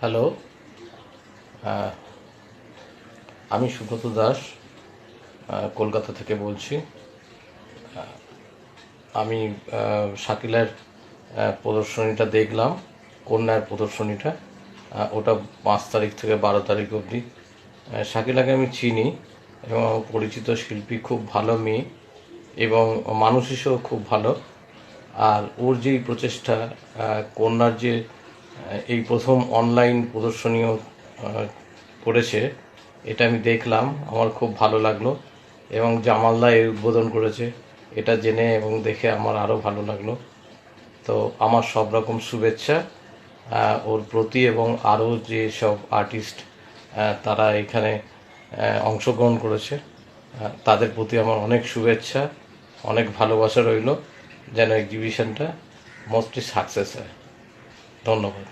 Hello. আহ, আমি সুব্রত দাস কলকাতা থেকে বলছি। আমি শাকিলার প্রদর্শনীটা দেখলাম কন্যার প্রদর্শনীটা। ওটা পাঁচ তারিখ থেকে বারো তারিখ অবধি। শাকিলাকে আমি চিনি এবং পরিচিত শিল্পী খুব ভালো মেয়ে এবং মানুষ হিসেবেও খুব ভালো। আর ওর যেই প্রচেষ্টা কন্যার যে এই প্রথম অনলাইন প্রদর্শনীও করেছে। এটা আমি দেখলাম, আমার খুব ভালো লাগল। এবং জামালদা এর উদ্বোধন করেছে, এটা জেনে এবং দেখে আমার আরও ভালো লাগল। তো আমার সব রকম শুভেচ্ছা ওর প্রতি এবং আরও যে সব আর্টিস্ট তারা এখানে অংশগ্রহণ করেছে তাদের প্রতি আমার অনেক শুভেচ্ছা, অনেক ভালোবাসা রইল, যেন এক্সিবিশনটা মোস্টলি সাকসেস হয়। ধন্যবাদ